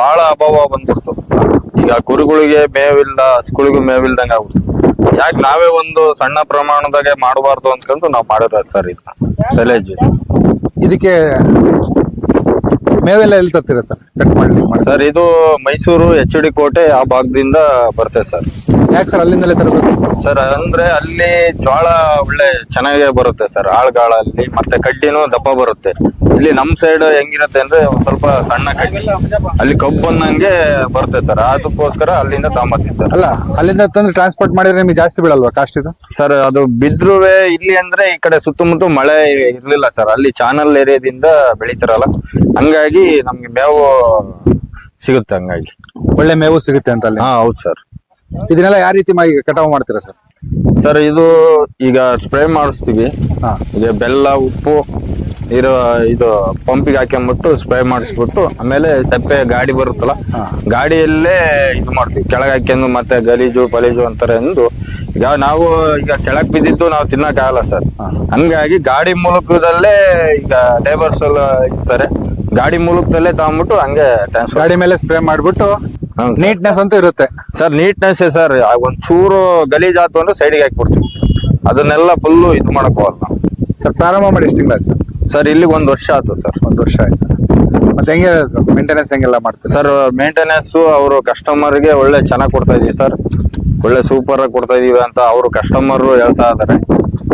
ಬಹಳ ಅಭಾವ ಬಂದ್ಬಿಡ್ತು. ಈಗ ಕುರಿಗಳಿಗೆ ಮೇವಿಲ್ದ ಹಸುಗಳಿಗೂ ಮೇವಿಲ್ದಂಗೆ ಆಗ್ಬಿಡ್ತು. ಯಾಕೆ ನಾವೇ ಒಂದು ಸಣ್ಣ ಪ್ರಮಾಣದಾಗೆ ಮಾಡಬಾರ್ದು ಅಂದ್ಕೊಂಡು ನಾವು ಮಾಡಿರೋದು ಸರ್ ಇದನ್ನ ಸಲೇಜ್ ಇದಕ್ಕೆ ಮೇವೆಲ್ಲ ಎಲ್ಲಿ ತರ್ತೀರಾ ಸರ್? ಕಟ್ ಮಾಡಿ ಸರ್ ಇದು ಮೈಸೂರು ಎಚ್ ಡಿ ಕೋಟೆ ಆ ಭಾಗದಿಂದ ಬರ್ತೇವೆ ಸರ್. ಯಾಕೆ ಸರ್ ಅಲ್ಲಿಂದಲೇ ತರಬೇಕು? ಸರ್ ಅಂದ್ರೆ ಅಲ್ಲಿ ಜೋಳ ಒಳ್ಳೆ ಚೆನ್ನಾಗೇ ಬರುತ್ತೆ ಸರ್ ಆಳ್ಗಾಳಲ್ಲಿ ಮತ್ತೆ ಕಡ್ಡಿನೂ ದಪ್ಪ ಬರುತ್ತೆ. ಇಲ್ಲಿ ನಮ್ ಸೈಡ್ ಹೆಂಗಿರುತ್ತೆ ಅಂದ್ರೆ ಒಂದ್ ಸ್ವಲ್ಪ ಸಣ್ಣ ಕಡ್ಡಿ. ಅಲ್ಲಿ ಕಬ್ಬು ಅನ್ನಂಗೆ ಬರುತ್ತೆ ಸರ್ ಅದಕ್ಕೋಸ್ಕರ ಅಲ್ಲಿಂದ ತಗೊಂಬತ್ತೀವಿ ಸರ್. ಅಲ್ಲ ಅಲ್ಲಿಂದ ತಂದು ಟ್ರಾನ್ಸ್ಪೋರ್ಟ್ ಮಾಡಿದ್ರೆ ನಿಮಗೆ ಜಾಸ್ತಿ ಬೀಳಲ್ವಾ ಕಾಸ್ಟ್ ಇದು? ಸರ್ ಅದು ಬಿದ್ರುವೆ ಇಲ್ಲಿ ಅಂದ್ರೆ ಈ ಕಡೆ ಸುತ್ತಮುತ್ತ ಮಳೆ ಇರ್ಲಿಲ್ಲ ಸರ್ ಅಲ್ಲಿ ಚಾನಲ್ ಏರಿಯಾದಿಂದ ಬೆಳಿತಾರಲ್ಲ ಹಂಗಾಗಿ ನಮ್ಗೆ ಮೇವು ಸಿಗುತ್ತೆ ಹಂಗಾಗಿ. ಒಳ್ಳೆ ಮೇವು ಸಿಗುತ್ತೆ ಅಂತ ಅಲ್ಲಿ? ಹಾ ಹೌದು ಸರ್. ಇದನ್ನೆಲ್ಲ ಯಾವ ರೀತಿ ಮಾಡಿ ಕಟಾವು ಮಾಡ್ತೀರಾ ಸರ್? ಸರ್ ಇದು ಈಗ ಸ್ಪ್ರೇ ಮಾಡಿಸ್ತೀವಿ. ಹಾ. ಈಗ ಬೆಲ್ಲ ಉಪ್ಪು ಇರೋ ಇದು ಪಂಪಿಗೆ ಹಾಕೊಂಡ್ಬಿಟ್ಟು ಸ್ಪ್ರೇ ಮಾಡಿಸ್ಬಿಟ್ಟು ಆಮೇಲೆ ಸಪ್ಪೆ ಗಾಡಿ ಬರುತ್ತಲ್ಲ ಗಾಡಿಯಲ್ಲೇ ಇದು ಮಾಡ್ತೀವಿ. ಕೆಳಗೆ ಹಾಕೊಂಡು ಮತ್ತೆ ಗಲೀಜು ಪಲೀಜು ಅಂತಾರೆ ಎಂದು. ಈಗ ನಾವು ಈಗ ಕೆಳಗೆ ಬಿದ್ದಿದ್ದು ನಾವು ತಿನ್ನಕ್ ಆಗಲ್ಲ ಸರ್. ಹಂಗಾಗಿ ಗಾಡಿ ಮೂಲಕದಲ್ಲೇ ಈಗ ಲೇಬರ್ಸ್ ಎಲ್ಲ ಇರ್ತಾರೆ. ಗಾಡಿ ಮೂಲಕದಲ್ಲೇ ತಗೊಂಡ್ಬಿಟ್ಟು ಹಂಗೆ ಟ್ರಾನ್ಸ್ಫರ್ ಗಾಡಿ ಮೇಲೆ ಸ್ಪ್ರೇ ಮಾಡ್ಬಿಟ್ಟು ನೀಟ್ನೆಸ್ ಅಂತೂ ಇರುತ್ತೆ. ಸರ್ ನೀಟ್ನೆಸ್ ಸರ್ ಒಂದ್ ಚೂರು ಗಲೀಜ್ ಆತು ಅಂದ್ರೆ ಸೈಡ್ಗೆ ಹಾಕ್ಬಿಡ್ತೀವಿ. ಅದನ್ನೆಲ್ಲ ಫುಲ್ಲು ಇದು ಮಾಡಕ್ ಹೋಗಲ್ಲ ನಾವು ಸರ್ ಪ್ರಾರಂಭ ಮಾಡಿ ಎಷ್ಟು ತಿಂಗಳ ಸರ್? ಸರ್ ಇಲ್ಲಿ ಒಂದ್ ವರ್ಷ ಆಯ್ತು ಸರ್. ಒಂದು ವರ್ಷ ಆಯ್ತು? ಮತ್ತೆ ಹೆಂಗೆ ಮೇಂಟೆನೆನ್ಸ್ ಹೆಂಗೆಲ್ಲ ಮಾಡ್ತೀವಿ ಸರ್ ಮೇಂಟೆನೆನ್ಸ್ ಅವರು ಕಸ್ಟಮರ್ಗೆ ಒಳ್ಳೆ ಚೆನ್ನಾಗಿ ಕೊಡ್ತಾ ಇದೀವಿ ಸರ್. ಒಳ್ಳೆ ಸೂಪರ್ ಆಗಿ ಕೊಡ್ತಾ ಇದೀವಿ ಅಂತ ಅವರು ಕಸ್ಟಮರ್ ಹೇಳ್ತಾ ಇದಾರೆ.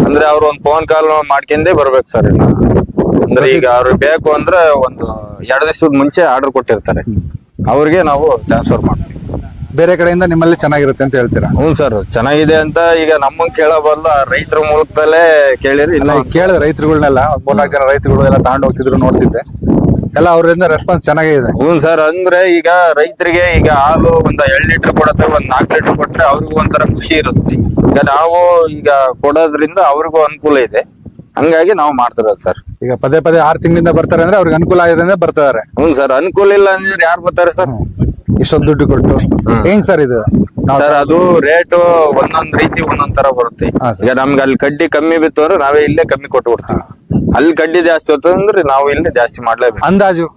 ಅಂದ್ರೆ ಅವ್ರು ಒಂದು ಫೋನ್ ಕಾಲ್ ಮಾಡ್ಕೊಂಡೇ ಬರ್ಬೇಕು ಸರ್ ಇನ್ನು. ಅಂದ್ರೆ ಈಗ ಅವ್ರಿಗೆ ಬೇಕು ಅಂದ್ರೆ ಒಂದು ಎರಡು ದಿವಸದ ಮುಂಚೆ ಆರ್ಡರ್ ಕೊಟ್ಟಿರ್ತಾರೆ. ಅವ್ರಿಗೆ ನಾವು ಟ್ರಾನ್ಸ್ಫರ್ ಮಾಡ್ತೀವಿ. ಬೇರೆ ಕಡೆಯಿಂದ ನಿಮ್ಮಲ್ಲಿ ಚೆನ್ನಾಗಿರುತ್ತೆ ಅಂತ ಹೇಳ್ತೀರಾ? ಹ್ಞೂ ಸರ್ ಚೆನ್ನಾಗಿದೆ ಅಂತ ಈಗ ನಮ್ಮಂಗೆ ಕೇಳಬಲ್ಲ ರೈತರ ಮೂಲಕದಲ್ಲೇ ಕೇಳಿರಿ. ಇಲ್ಲ ಈಗ ಕೇಳಿದ ರೈತರುಗಳನ್ನೆಲ್ಲ ಮೂರ್ನಾಲ್ಕು ಜನ ರೈತರುಗಳು ಎಲ್ಲ ತಗೊಂಡು ಹೋಗ್ತಿದ್ರು ನೋಡ್ತಿದ್ದೆ. ಎಲ್ಲ ಅವರಿಂದ ರೆಸ್ಪಾನ್ಸ್ ಚೆನ್ನಾಗೇ ಇದೆ. ಹ್ಞೂ ಸರ್ ಅಂದ್ರೆ ಈಗ ರೈತರಿಗೆ ಈಗ ಹಾಲು ಒಂದು ಎರಡು ಲೀಟರ್ ಕೊಡತ್ತೆ ಒಂದು ನಾಲ್ಕು ಲೀಟರ್ ಕೊಟ್ರೆ ಅವ್ರಿಗೂ ಒಂಥರ ಖುಷಿ ಇರುತ್ತೆ. ಈಗ ನಾವು ಈಗ ಕೊಡೋದ್ರಿಂದ ಅವ್ರಿಗೂ ಅನುಕೂಲ ಇದೆ. ಹಂಗಾಗಿ ನಾವು ಮಾಡ್ತಿರೋದು ಸರ್. ಈಗ ಪದೇ ಪದೇ ಆರು ತಿಂಗಳಿಂದ ಬರ್ತಾರೆ ಅಂದ್ರೆ ಅವ್ರಿಗೆ ಅನುಕೂಲ ಆಗಿದೆ ಅಂದ್ರೆ ಬರ್ತಾರೆ. ಹ್ಞೂ ಸರ್ ಅನುಕೂಲ ಇಲ್ಲ ಅಂದ್ರೆ ಯಾರು ಬರ್ತಾರೆ ಸರ್? ಇಷ್ಟೊಂದು ದುಡ್ಡು ಕೊಟ್ಟು. ಹೆಂಗ್ ಸರ್ ಇದು? ಸರ್ ಅದು ರೇಟ್ ಒಂದೊಂದ್ ರೀತಿ ಒಂದೊಂದ್ ತರ ಬರುತ್ತೆ. ಹಾ. ಈಗ ನಮ್ಗೆ ಅಲ್ಲಿ ಕಡ್ಡಿ ಕಮ್ಮಿ ಬಿತ್ತು ಅಂದ್ರೆ ನಾವೇ ಇಲ್ಲೇ ಕಮ್ಮಿ ಕೊಟ್ಟು ಬಿಡ್ತೀವಿ. ಅಲ್ಲಿ ಕಡ್ಡಿ ಜಾಸ್ತಿ ಹೊತ್ತು ಅಂದ್ರೆ ನಾವು ಇಲ್ಲೇ ಜಾಸ್ತಿ ಮಾಡ್ಲೇಬೇಕು. ಅಂದಾಜು?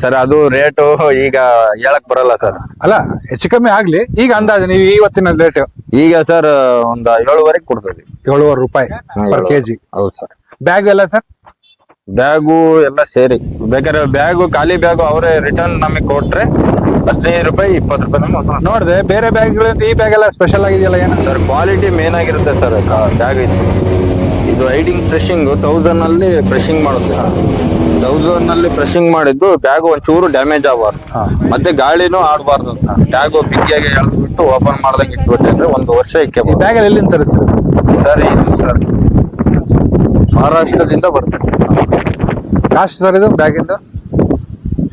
ಸರ್ ಅದು ರೇಟು ಈಗ ಹೇಳಕ್ ಬರಲ್ಲ ಸರ್. ಅಲ್ಲ ಹೆಚ್ಚು ಕಮ್ಮಿ ಆಗ್ಲಿ. ಈಗ ಅಂದಾಜು ನೀವು ಇವತ್ತಿನ ರೇಟ್. ಈಗ ಸರ್ ಒಂದ್ ಏಳುವರೆಗೆ ಕೊಡ್ತದೆ. ಏಳುವರೆ ರೂಪಾಯಿ ಪರ್ ಕೆಜಿ ಹೌದು ಸರ್ ಬ್ಯಾಗ್ ಎಲ್ಲ ಸರ್ ಬ್ಯಾಗು ಎಲ್ಲ ಸೇರಿ. ಬೇಕಾದ್ರೆ ಬ್ಯಾಗು ಖಾಲಿ ಬ್ಯಾಗು ಅವರೇ ರಿಟರ್ನ್ ನಮಗೆ ಕೊಟ್ರೆ ಹದಿನೈದು ರೂಪಾಯಿ ಇಪ್ಪತ್ತು ರೂಪಾಯಿ ನೋಡಿದೆ ಬೇರೆ ಬ್ಯಾಗ್ಗಳಿಂದ ಈ ಬ್ಯಾಗ್ ಎಲ್ಲ ಸ್ಪೆಷಲ್ ಆಗಿದೆಯಲ್ಲ ಏನು? ಸರ್ ಕ್ವಾಲಿಟಿ ಮೇನ್ ಆಗಿರುತ್ತೆ ಸರ್ ಬ್ಯಾಗ್ ಇದು. ಇದು ಐಡಿಂಗ್ ಫ್ರೆಶಿಂಗ್ ತೌಸಂಡ್ ಅಲ್ಲಿ ಫ್ರೆಶಿಂಗ್ ಮಾಡುತ್ತೆ ಸರ್ ಅಲ್ಲಿ ಫ್ರೆಶಿಂಗ್ ಮಾಡಿದ್ದು ಬ್ಯಾಗ್ ಒಂಚೂರು ಡ್ಯಾಮೇಜ್ ಆಗಬಾರ್ದು. ಹಾ. ಮತ್ತೆ ಗಾಳಿನೂ ಆಡಬಾರ್ದು. ಬ್ಯಾಗು ಬಿಗ್ಗಿಯಾಗಿ ಎಳೆದ್ಬಿಟ್ಟು ಓಪನ್ ಮಾಡ್ದಂಗೆ ಇಟ್ಬಿಟ್ಟೆ ಅಂದ್ರೆ ಒಂದು ವರ್ಷ ಈ ಇಕ್ಕಬಹುದು ಬ್ಯಾಗ್ ಎಲ್ಲಿಂದ ತರಿಸ್ತೀರಿ ಸರ್? ಸರ್ ಇದು ಸರ್. ಮಹಾರಾಷ್ಟ್ರದಿಂದ ಬರುತ್ತೆ ಸರ್. ಕಾಸ್ಟ್ ಸರ್ ಇದು ಬ್ಯಾಗಿಂದ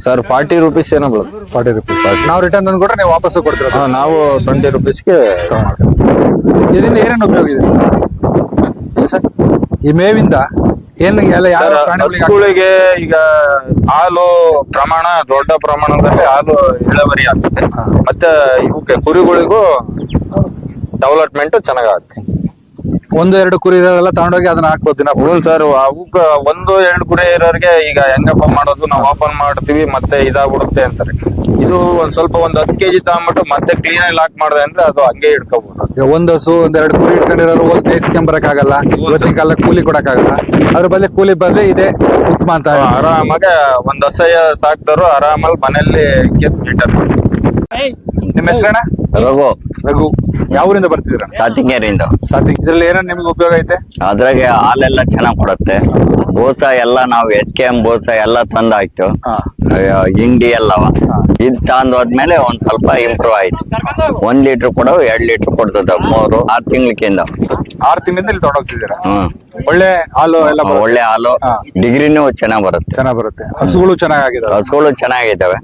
ಸರ್ ಫಾರ್ಟಿ ರುಪೀಸ್ ಏನೋ ಬರುತ್ತೆ ಫಾರ್ಟಿ ರುಪೀಸ್ ನಾವು ರಿಟರ್ನ್ ತಂದು ಕೊಟ್ಟರೆ ನೀವು ವಾಪಸ್ ಕೊಡ್ತೀರಾ? ಹಾ, ನಾವು ಟ್ವೆಂಟಿ ರುಪೀಸ್ಗೆ ಇದರಿಂದ ಏನೇನು ಉಪಯೋಗ ಇದೆ? ಸರ್. ಈ ಮೇವಿಂದ ಏನು ಎಲ್ಲ ಯಾವ ಸರ್ ಪ್ರಾಣಿಗಳಿಗೆ ಹಸುಗಳಿಗೆ ಈಗ ಹಾಲು ಪ್ರಮಾಣ ದೊಡ್ಡ ಪ್ರಮಾಣದಲ್ಲಿ ಹಾಲು ಇಳುವರಿ ಆಗುತ್ತೆ. ಮತ್ತೆ ಇವಕ್ಕೆ ಕುರಿಗಳಿಗೂ ಡೆವಲಪ್ಮೆಂಟ್ ಚೆನ್ನಾಗಾಗುತ್ತೆ. ಒಂದು ಎರಡು ಕುರಿ ಇರೋರೆಲ್ಲ ತಗೊಂಡೋಗಿ ಅದನ್ನ ಹಾಕ್ಬೋದು ದಿನ ಹ್ಞೂ ಸರ್ ಅವಕ್ಕ ಒಂದು ಎರಡು ಕುರಿ ಇರೋರಿಗೆ ಈಗ ಹೆಂಗಪ್ಪ ಮಾಡೋದು? ನಾವು ಓಪನ್ ಮಾಡ್ತೀವಿ ಮತ್ತೆ ಇದಾಗ್ಬಿಡುತ್ತೆ ಅಂತಾರೆ. ಇದು ಒಂದ್ ಸ್ವಲ್ಪ ಒಂದ್ ಹತ್ತು ಕೆಜಿ ತಗೊಂಡ್ಬಿಟ್ಟು ಮತ್ತೆ ಕ್ಲೀನ್ ಆಗಿ ಲಾಕ್ ಮಾಡಿದೆ ಅಂದ್ರೆ ಅದು ಹಂಗೆ ಇಟ್ಕೋಬಹುದು ಈಗ ಒಂದು ಹಸು ಒಂದ್ ಎರಡು ಕುರಿ ಇಟ್ಕೊಂಡಿರೋರು ಹೋಗಿ ಬೇಯಿಸ್ಕೊಂಬರಕ್ ಆಗಲ್ಲ ಇವತ್ತಿನ ಕಾಲ ಕೂಲಿ ಕೊಡಕ್ ಆಗಲ್ಲ ಅದ್ರ ಬದಲು ಕೂಲಿ ಬದಲು ಇದೆ ಉತ್ತಮ ಅಂತ ಆರಾಮಾಗೆ ಒಂದ್ ಅಸಹ್ಯ ಸಾಕ್ದವರು ಆರಾಮಲ್ಲಿ ಮನೆಯಲ್ಲಿ ಕೆತ್ತ ನಿಮ್ಮ ಹೆಸರಣ್ಣ ರಘು ರಘು ಯಾವ ಊರಿಂದ ಬರ್ತಿದ್ದೀರ? ಸಾತಿಂಗೇರಿಯಿಂದ. ಸಾತಿ ಇದ್ರಲ್ಲಿ ಏನೋ ನಿಮ್ಗೆ ಉಪಯೋಗ ಐತೆ? ಅದ್ರಾಗೆ ಹಾಲೆಲ್ಲ ಚೆನ್ನಾಗಿ ಕೊಡುತ್ತೆ. ಬೋಸ ಎಲ್ಲ ನಾವು ಎಸ್ ಕೆ ಎಂ ಬೋಸ ಎಲ್ಲ ತಂದು ಹಾಕ್ತು ಹಿಂಡಿ ಎಲ್ಲವ. ಇದ್ ತಂದು ಹೋದ್ಮೇಲೆ ಒಂದ್ ಸ್ವಲ್ಪ ಇಂಪ್ರೂವ್ ಆಯ್ತು. ಒಂದ್ ಲೀಟರ್ ಕೊಡೋ ಎರಡ್ ಲೀಟರ್ ಕೊಡ್ತದ ಮೂರು ಆರ್ ತಿಂಗ್ಳಿಂದ. ಆರ್ ತಿಂಗಳಿಂದ ಇಲ್ಲಿ ತೊಗೊಂಡೋಗ್ತಿದ್ದೀರಾ ಹ್ಮ್. ಒಳ್ಳೆ ಹಾಲು ಎಲ್ಲ ಬರುತ್ತೆ. ಒಳ್ಳೆ ಹಾಲು. ಡಿಗ್ರಿನು ಚೆನ್ನಾಗ್ ಬರುತ್ತೆ. ಚೆನ್ನಾಗ್ ಬರುತ್ತೆ. ಹಸುಗಳು ಚೆನ್ನಾಗಿದಾವೆ ಹಸುಗಳು ಚೆನ್ನಾಗಿದ್ದಾವೆ.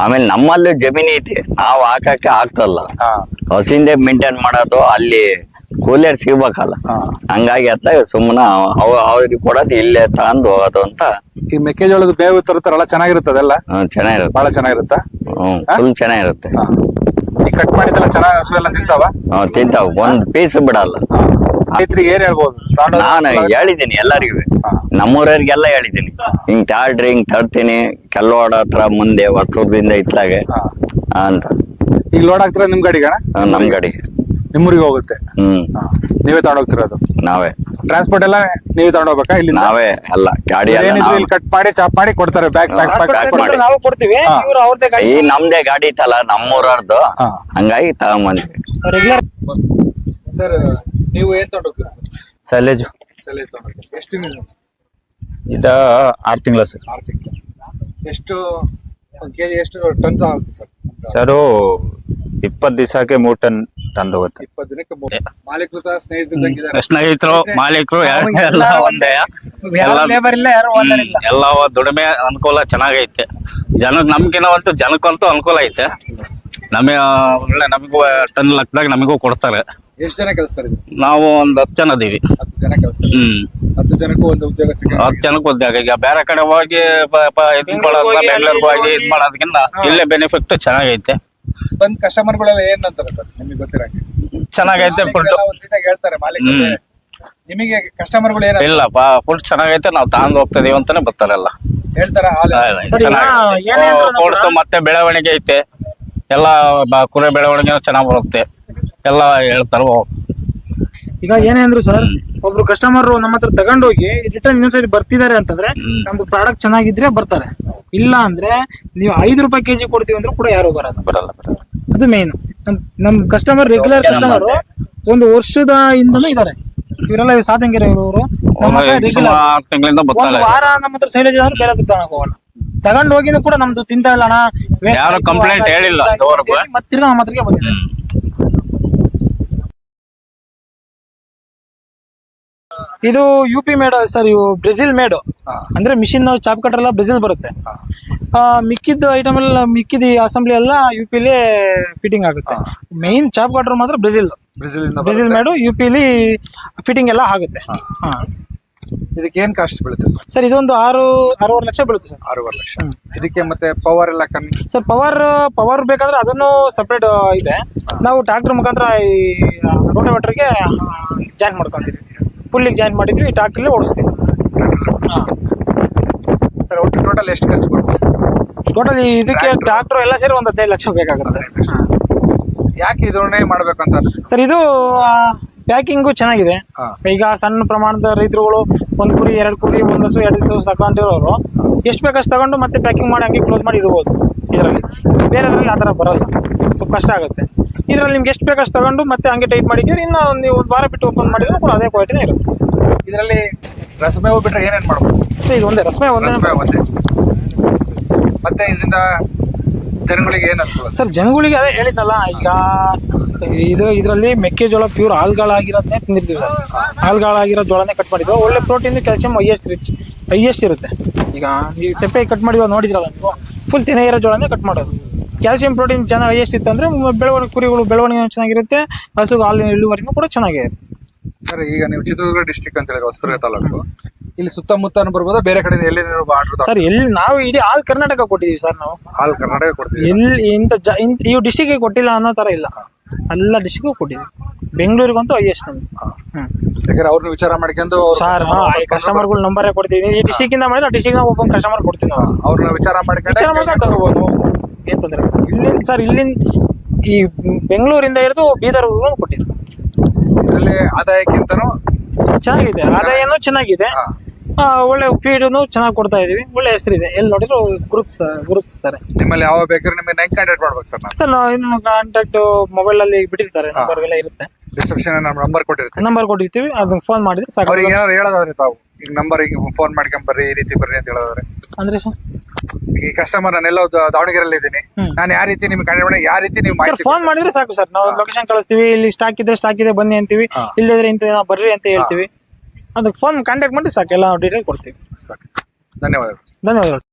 ಆಮೇಲೆ ನಮ್ಮಲ್ಲಿ ಜಮೀನ್ ಐತಿ ನಾವು ಹಾಕಕ್ಕೆ ಆಗ್ತಲ್ಲ. ಹಾ. ಹಸಿಂದೆ ಮೇಂಟೈನ್ ಮಾಡೋದು ಅಲ್ಲಿ ಕೂಲಿಯರ್ ಸಿಗ್ಬೇಕಲ್ಲ. ಹಾ. ಹಂಗಾಗಿ ಅತ್ತ ಸುಮ್ಮನ ಅವ ಅವ್ರಿಗೆ ಕೊಡೋದು ಇಲ್ಲೇ ತಗೊಂಡು ಹೋಗೋದು ಅಂತ. ಈ ಮೆಕ್ಕೆಜೋಳದ ಬೇವು ತರುತ್ತಾರಲ್ಲ ಚೆನ್ನಾಗಿರುತ್ತೆ ಅದೆಲ್ಲ ಹ್ಮ್, ಚೆನ್ನಾಗಿರುತ್ತೆ. ಬಹಳ ಚೆನ್ನಾಗಿರುತ್ತಾ? ಹ್ಮ್ ಫುಲ್ ಚೆನ್ನಾಗಿರುತ್ತೆ. ಹಾ. ಈ ಕಟ್ ಮಾಡಿದ್ದೆಲ್ಲ ಚೆನ್ನಾಗಿ ಹಸು ಎಲ್ಲ ತಿಂತಾವ? ನಾವ್ ತಿಂತಾವ್. ಒಂದ್ ಪೀಸ್ ಬಿಡಲ್ಲ. ರೈತರಿಗೆ ಏನ್ ಹೇಳ್ಬೋದು ನಾನು? ಹೇಳಿದ್ದೀನಿ ಎಲ್ಲರಿಗೂ. ನಮ್ಮೂರವ್ರಿಗೆಲ್ಲ ಹೇಳಿದ್ದೀನಿ ಹಿಂಗ್ ತಾಳ್ರಿ ಹಿಂಗ್ ತರ್ತೀನಿ ಕೆಲ್ಲೋಡ ಹತ್ರ ಮುಂದೆ ವಸ್ತುದಿಂದ ಇತ್ಲಾಗೆ. ಅಂತ ಈಗ ಲೋಡ್ ಆಗ್ತಿರ ನಿಮ್ ಗಾಡಿಗೆ ಅಣ್ಣ ಆ, ನಮ್ ಗಾಡಿ ನಿಮ್ಮೂರಿಗೆ ಹೋಗುತ್ತೆ ಹ್ಮ್ ಹಾ. ನೀವೇ ತಗೊಂಡೋಗ್ತಿರೋದು ನಾವೇ ಟ್ರಾನ್ಸ್ಪೋರ್ಟ್ ಎಲ್ಲ ನೀವೇ ತಗೊಂಡೋಗ್ಬೇಕಾ ಇಲ್ಲಿ ನಾವೇ ಅಲ್ಲ ಗಾಡಿ ಎಲ್ಲ ಏನಿದ್ರು ನಾವೇ. ಕಟ್ ಮಾಡಿ ಚಾಪ್ ಮಾಡಿ ಕೊಡ್ತಾರೆ ಬ್ಯಾಗ್ ಪ್ಯಾಕ್ ಪ್ಯಾಕ್ Pack ಮಾಡಿ. ನಾವು ಕೊಡ್ತೀವಿ ಹಾ. ಇವ್ರು ಈ ನಮ್ದೇ ಗಾಡಿ ಇತ್ತಲ್ಲ ನಮ್ಮೂರವ್ರದ್ದು ಹಾ. ಹಂಗಾಗಿ ತಗೊಂಬಂದ್ವಿ ರೆಗ್ಯುಲರ್ ಸರ್ ನೀವು ಏನ್ ತಗೊಂಡೋಗ್ತೀರಾ ಸರ್? ಸೈಲೇಜ್. ತಗೊಂಡೋಗ್ತೀರಾ. ಎಷ್ಟು ದಿನ ಇದ ಆರು ತಿಂಗಳ ಸರ್. ಆರು ತಿಂಗಳು. ಎಷ್ಟು ಒಂದು ಕೆಜಿ ಎಷ್ಟು ಟನ್ ತಗೊಳ್ತೀವಿ ಸರ್? ಸರು ಇಪ್ಪತ್ತು ದಿವಸಕ್ಕೆ ಮೂರು ಟನ್ ತಂದು ಹೋಗುತ್ತೆ ಇಪ್ಪತ್ತು ದಿನಕ್ಕೆ ಮೂರು. ಮಾಲೀಕೃತ ಸ್ನೇಹಿತರಿದ್ದಂಗಿದ್ದಾರೆ ಸ್ನೇಹಿತರು ಮಾಲೀಕರು ಎಲ್ಲ ಒಂದೇ ಎಲ್ಲ ಲೇಬರ್ ಇಲ್ಲ ಯಾರು ಓನರ್ ಇಲ್ಲ. ಎಲ್ಲ ದುಡಿಮೆ ಅನುಕೂಲ ಚೆನ್ನಾಗೈತೆ. ಜನಕ್ ನಮ್ಗಿನ ಒಂದು ಜನಕ್ಕಂತೂ ಅನುಕೂಲ ಐತೆ. ನಮಗೆ ಒಳ್ಳೆ ನಮಗೂ ಟನ್ ಲೆಕ್ಕದಾಗ ನಮಗೂ ಕೊಡ್ತಾರೆ. ಎಷ್ಟು ಜನ ಕೆಲಸ ನಾವು ಒಂದ್ ಹತ್ತು ಜನ ಅದೀವಿ ಹತ್ತು ಜನ ಕೆಲಸ ಹ್ಮ್. ಹತ್ತು ಜನಕ್ಕೂ ಒಂದು ಉದ್ಯೋಗ ಸಿಗ ಹತ್ತು ಜನಕ್ಕೆ ಉದ್ಯೋಗ ಈಗ ಬೇರೆ ಕಡೆ ಹೋಗಿ ಇದ್ ಹೋಗಿ ಬೆಂಗಳೂರಿಗೆ ಹೋಗಿ ಇದ್ ಮಾಡೋದಕ್ಕಿಂತ ಇಲ್ಲೇ ಬೆನಿಫಿಟ್ ಚೆನ್ನಾಗೈತೆ. ಬಂದ್ ಕಸ್ಟಮರ್ಗಳೆಲ್ಲ ಏನ್ ಅಂತಾರೆ ಸರ್? ನಿಮಗೆ ಗೊತ್ತಿರಂಗೆ ಚೆನ್ನಾಗೈತೆ ಫುಡ್ ಮಾಲೀಕರೆಲ್ಲ ಒಂದ್ ರೀತಿಯಾಗಿ ಹೇಳ್ತಾರೆ ಮಾಲೀಕ ಹ್ಮ್. ನಿಮಗೆ ಕಸ್ಟಮರ್ಗಳು ಏನ ಇಲ್ಲಪ್ಪ ಫುಲ್ ಚೆನ್ನಾಗೈತೆ ನಾವು ತಗೊಂಡ್ ಹೋಗ್ತಿದೀವಿ ಅಂತಾನೆ ಬರ್ತಾರಲ್ಲ. ಹೇಳ್ತಾರ? ಹಾಲು ಚೆನ್ನಾಗಿ ಮತ್ತೆ ಬೆಳವಣಿಗೆ ಐತೆ. ಎಲ್ಲಾ ಬ- ಕುರಿ ಬೆಳವಣಿಗೆ ಚೆನ್ನಾಗಿ ಬರುತ್ತೆ. ಎಲ್ಲ ಹೇಳ್ತಾರ. ಈಗ ಏನೇ ಅಂದ್ರು ಸರ್ ಒಬ್ರು ಕಸ್ಟಮರ್ ನಮ್ಮ ಹತ್ರ ತಗೊಂಡೋಗಿ ರಿಟರ್ನ್ ಇನ್ನೊಂದ್ಸರಿ ಬರ್ತಿದ್ದಾರೆ ಅಂತಂದ್ರೆ. ನಮ್ದು ಪ್ರಾಡಕ್ಟ್ ಚೆನ್ನಾಗಿದ್ರೆ ಬರ್ತಾರೆ. ಇಲ್ಲ ಅಂದ್ರೆ ನೀವು ಐದು ರೂಪಾಯಿ ಕೆಜಿ ಕೊಡ್ತೀವಿ ಅಂದ್ರೂ ಕೂಡ ಯಾರು ಬರಲ್ಲ. ಬರಲ್ಲ ಬರಲ್ಲ. ಅದು ಮೇನ್ ನಮ್ ಕಸ್ಟಮರ್ ರೆಗ್ಯುಲರ್ ಕಸ್ಟಮರ್ ಒಂದು ವರ್ಷದ ಹಿಂದನೂ ಇದಾರೆ. ಇವರೆಲ್ಲ ಸಾಧಂಗಿರ ಇವರು ಒಂದು ವಾರ ನಮ್ಮ ಹತ್ರ ಸೈಲೇಜ್ ಆದ್ರೆ ಬೇರೆ ತಗೊಳಕ್ ಹೋಗಲ್ಲ ತಗೊಂಡ್ ಹೋಗಿನೂ ಕೂಡ ನಮ್ದು ತಿಂತ ಇಲ್ಲ ಅಣ್ಣ. ಯಾರು ಕಂಪ್ಲೇಂಟ್ ಹೇಳಿಲ್ಲ ಮತ್ತೆ ತಿರ್ಗಾ ನಮ್ಮ ಹತ್ರಕ್ಕೆ ಬಂದಿದೆ ಇದು ಯು ಪಿ ಮೇಡ್ ಸರ್ ಇವು ಬ್ರೆಜಿಲ್ ಮೇಡು ಅಂದ್ರೆ ಮಿಷಿನ್ ಚಾಪ್ ಕಟರ್ ಎಲ್ಲ ಬ್ರೆಜಿಲ್ ಬರುತ್ತೆ. ಮಿಕ್ಕಿದ ಐಟಮ್ ಎಲ್ಲ ಮಿಕ್ಕಿದ ಅಸೆಂಬ್ಲಿ ಎಲ್ಲ ಯು ಪಿಲಿ ಫಿಟ್ಟಿಂಗ್ ಆಗುತ್ತೆ. ಮೈನ್ ಚಾಪ್ ಕಟರ್ ಮಾತ್ರ ಬ್ರೆಜಿಲ್ ಬ್ರೆಜಿಲ್ ಮೇಡು ಯು ಪಿಲಿ ಫಿಟ್ಟಿಂಗ್ ಎಲ್ಲ ಆಗುತ್ತೆ. ಹಾ. ಇದಕ್ಕೆ ಏನ್ ಕಾಸ್ಟ್ ಬೀಳುತ್ತೆ ಸರ್? ಸರ್ ಇದೊಂದು ಆರು ಆರೂವರೆ ಲಕ್ಷ ಬೀಳುತ್ತೆ ಸರ್. ಆರೂವರೆ ಲಕ್ಷ. ಇದಕ್ಕೆ ಮತ್ತೆ ಪವರ್ ಎಲ್ಲ ಕಮ್ಮಿ? ಸರ್ ಪವರ್ ಪವರ್ ಬೇಕಾದ್ರೆ ಅದನ್ನು ಸಪ್ರೇಟ್ ಇದೆ. ನಾವು ಟ್ರಾಕ್ಟರ್ ಮುಖಾಂತರ ಈ ರೋಟೋವೇಟರ್ಗೆ ಜಾಯಿನ್ ಮಾಡ್ಕೊಂಡಿದ್ವಿ ಫುಲ್ಲಿಗೆ ಜಾಯಿನ್ ಮಾಡಿದ್ವಿ ಟ್ರಾಕ್ಟರ್ಲಿ ಓಡಿಸ್ತೀವಿ. ಸರ್ ಒಟ್ಟು ಟೋಟಲ್ ಎಷ್ಟು ಖರ್ಚು ಕೊಡ್ತೀವಿ ಸರ್? ಟೋಟಲ್ ಇದಕ್ಕೆ ಟ್ರಾಕ್ಟರ್ ಎಲ್ಲ ಸೇರಿ ಒಂದು ಹದಿನೈದು ಲಕ್ಷ ಬೇಕಾಗುತ್ತೆ ಸರ್. ಯಾಕೆ ಇದನ್ನೇ ಮಾಡಬೇಕು ಅಂತ ಅನಿಸ್ತು ಸರ್ ಇದು ಪ್ಯಾಕಿಂಗು ಚೆನ್ನಾಗಿದೆ. ಈಗ ಸಣ್ಣ ಪ್ರಮಾಣದ ರೈತರುಗಳು ಒಂದು ಕುರಿ ಎರಡು ಕುರಿ ಒಂದು ಹಸು ಎರಡು ದಿವಸ ತಗೊಂಡಿರೋರು ಎಷ್ಟು ಬೇಕಷ್ಟು ತಗೊಂಡು ಮತ್ತೆ ಪ್ಯಾಕಿಂಗ್ ಮಾಡಿ ಹಂಗೆ ಕ್ಲೋಸ್ ಮಾಡಿ ಇಡ್ಬೋದು. ಇದರಲ್ಲಿ. ಬೇರೆದ್ರಲ್ಲಿ ಆ ಥರ ಬರೋಲ್ಲ. ಸ್ವಲ್ಪ ಕಷ್ಟ ಆಗುತ್ತೆ. ಇದರಲ್ಲಿ ನಿಮ್ಗೆ ಎಷ್ಟು ಬೇಕಷ್ಟು ತಗೊಂಡು ಮತ್ತೆ ಹಂಗೆ ಟೈಟ್ ಮಾಡಿದ್ರೆ ಇನ್ನು ನೀವು ಒಂದು ವಾರ ಬಿಟ್ಟು ಓಪನ್ ಮಾಡಿದ್ರೆ ಕೂಡ ಅದೇ ಕ್ವಾಲಿಟಿನೇ ಇರುತ್ತೆ. ಇದರಲ್ಲಿ ಹೂ ಬಿಟ್ಟರೆ ಏನೇನು ಮಾಡ್ಬೋದು? ಸರ್ ಸೊ ಇದು ಒಂದೇ ರಸಮೆ ಒಂದೇ. ರಸಮೆ ಒಂದೇ. ಮತ್ತೆ ಇದರಿಂದ ಜನಗಳಿಗೆ ಏನು ಅನುಕೂಲ? ಸರ್ ಸರ್ ಜನಗಳಿಗೆ ಅದೇ ಹೇಳಿದ್ನಲ್ಲ ಈಗ ಇದು ಇದರಲ್ಲಿ ಮೆಕ್ಕೆಜೋಳ ಪ್ಯೂರ್ ಹಾಲ್ಗಳಾಗಿರೋದನ್ನೇ ತಿಂದಿರ್ತೀವಿ ಸರ್. ಹಾಲ್ಗಳಾಗಿರೋ ಜೋಳನೇ ಕಟ್ ಮಾಡಿದ್ವಿ. ಒಳ್ಳೆ protein calcium highest rich highest ಇರುತ್ತೆ. ಈಗ ನೀವು ಸೆಪ್ಪೆ ಕಟ್ ಮಾಡಿರೋ ನೋಡಿದ್ರಲ್ಲ ನೀವು? ಫುಲ್ ತಿನ್ನೇ ಇರೋ ಜೋಳನೇ ಕಟ್ ಮಾಡೋದು. ಕ್ಯಾಲ್ಸಿಯಂ ಪ್ರೋಟೀನ್ ಚೆನ್ನಾಗಿ ಹೈಯೆಸ್ಟ್ ಇತ್ತು ಅಂದ್ರೆ ಬೆಳವಣಿಗೆ ಕುರಿಗಳು ಬೆಳವಣಿಗೆ ಚೆನ್ನಾಗಿರುತ್ತೆ ಹಸುಗೆ ಹಾಲಿನ ಇಳುವರಿನೂ ಕೂಡ ಚೆನ್ನಾಗಿರುತ್ತೆ. ಸರ್ ಈಗ ನೀವು ಚಿತ್ರದುರ್ಗ ಡಿಸ್ಟಿಕ್ ಅಂತ ಹೇಳಿದ್ರೆ ಹೊಸದುರ್ಗ ತಾಲೂಕು. ಇಲ್ಲಿ ಸುತ್ತಮುತ್ತ ಬರ್ಬೋದಾ? ಬೇರೆ ಕಡೆ ಎಲ್ಲಿಂದ ಆರ್ಡರ್ ಸರ್ ಎಲ್ಲಿ ನಾವು ಇಡೀ ಆಲ್ ಕರ್ನಾಟಕ ಕೊಟ್ಟಿದ್ದೀವಿ ಸರ್ ನಾವು. ಹಾಲ್ ಕರ್ನಾಟಕ ಕೊಡ್ತೀವಿ ಎಲ್ಲಿ ಇಂಥ ಜ ಇಂಥ ಇವು ಡಿಸ್ಟಿಕ್ಗೆ ಕೊಟ್ಟಿಲ್ಲ ಅನ್ನೋ ಥರ ಇಲ್ಲ. ಎಲ್ಲ ಡಿಸ್ಟಿಕ್ಗೂ ಕೊಟ್ಟಿದ್ದೀವಿ. ಬೆಂಗಳೂರಿಗಂತೂ ಹೈಯೆಸ್ಟ್ ನಮ್ಗೆ ಹ್ಮ್ ಯಾಕಂದ್ರೆ ಅವ್ರನ್ನ ವಿಚಾರ ಮಾಡ್ಕೊಂಡು ಸರ್ ಕಸ್ಟಮರ್ಗಳ ನಂಬರೇ ಕೊಡ್ತೀವಿ ಈ ಡಿಸ್ಟಿಕ್ ಇಂದ ಮಾಡಿದ್ರೆ ಡಿಸ್ಟಿಕ್ ನಾಗ ಒಬ್ಬ ಕಸ್ಟಮರ್ ಕೊಡ್ತೀವಿ ನಾವು. ಅವ್ರನ್ನ ವಿಚಾರ ಮಾಡ್ಕೊಂಡು ವಿಚಾರ ಮಾಡ್ಕೊಂಡು ತಗೋಬಹುದು ಏನ್ ತೊಂದರೆ ಇಲ್ಲ. ಇಲ್ಲಿಂದ ಸರ್ ಇಲ್ಲಿಂದ ಈ ಬೆಂಗಳೂರಿಂದ ಹಿಡಿದು ಬೀದರ್ವರೆಗೂ ಕೊಟ್ಟಿದ್ರು ಇದರಲ್ಲಿ ಆದಾಯಕ್ಕಿಂತನೂ ಚೆನ್ನಾಗಿದೆ. ಆದಾಯನೂ ಚೆನ್ನಾಗಿದೆ. ಒಳ್ಳೆ ಫೀಡನ್ನು ಚೆನ್ನಾಗಿ ಕೊಡ್ತಾ ಇದೀವಿ. ಒಳ್ಳೆ ಹೆಸರಿದೆ. ಎಲ್ಲಿ ನೋಡಿದ್ರು ಗುರುತಿಸ ಗುರುತಿಸ್ತಾರೆ. ನಿಮ್ಮಲ್ಲಿ ಯಾವ ಬೇಕಾದ್ರೆ ನಿಮಗೆ ಹೆಂಗ್ ಕಾಂಟ್ಯಾಕ್ಟ್ ಮಾಡ್ಬೇಕು ಸರ್ ಸರ್ ನಾವು ಇನ್ನು ಕಾಂಟ್ಯಾಕ್ಟ್ ಮೊಬೈಲ್ ಅಲ್ಲಿ ಬಿಟ್ಟಿರ್ತಾರೆ ನಂಬರ್ ಎಲ್ಲ ಇರುತ್ತೆ. ಡಿಸ್ಕ್ರಿಪ್ಷನ್ ನಮ್ಮ ನಂಬರ್ ಕೊಟ್ಟಿರ್ತೀವಿ ನಂಬರ್ ಕೊಟ್ಟಿರ್ತೀವಿ. ಅದನ್ನ ಫೋನ್ ಮಾಡಿದ್ರೆ ಸಾಕು. ಅವ್ರಿಗೆ ಏನಾದ್ರು ಹೇಳೋದಾದ್ರೆ ತಾವು. ಈಗ ನಂಬರ್ ಈಗ ಫೋನ್ ಮಾಡ್ಕೊಂಡ್ ಬರ್ರಿ ಈ ರೀತಿ ಬರ್ರಿ ಅಂತ ಹೇಳಿದ್ರೆ ಅಂದ್ರೆ ಸರ್ ಈ ಕಸ್ಟಮರ್ ನಾನೆಲ್ಲ ದಾವಣಗೆರೆಯಲ್ಲಿ ಇದ್ದೀನಿ. ಹ್ಮ್. ನಾನು ಯಾವ ರೀತಿ ನಿಮ್ಗೆ ಕಂಡು ಮಾಡಿ ಯಾವ ರೀತಿ ನೀವು ಸರ್ ಮಾಹಿತಿ ಫೋನ್ ಮಾಡಿದ್ರೆ ಸಾಕು ಸರ್ ನಾವು ಲೊಕೇಶನ್ ಕಳಿಸ್ತೀವಿ ಇಲ್ಲಿ ಸ್ಟಾಕ್ ಇದ್ರೆ ಸ್ಟಾಕ್ ಇದೆ ಬನ್ನಿ ಅಂತೀವಿ. ಹಾ. ಇಲ್ಲದ್ರೆ ಇಂತ ದಿನ ಬರ್ರಿ ಅಂತ ಹೇಳ್ತೀವಿ. ಅದಕ್ಕೆ ಫೋನ್ ಕಾಂಟ್ಯಾಕ್ಟ್ ಮಾಡಿ ಸಾಕು ಎಲ್ಲ ಡೀಟೇಲ್ ಕೊಡ್ತೀವಿ. ಸಾಕು. ಧನ್ಯವಾದಗಳು. ಧನ್ಯವಾದಗಳು.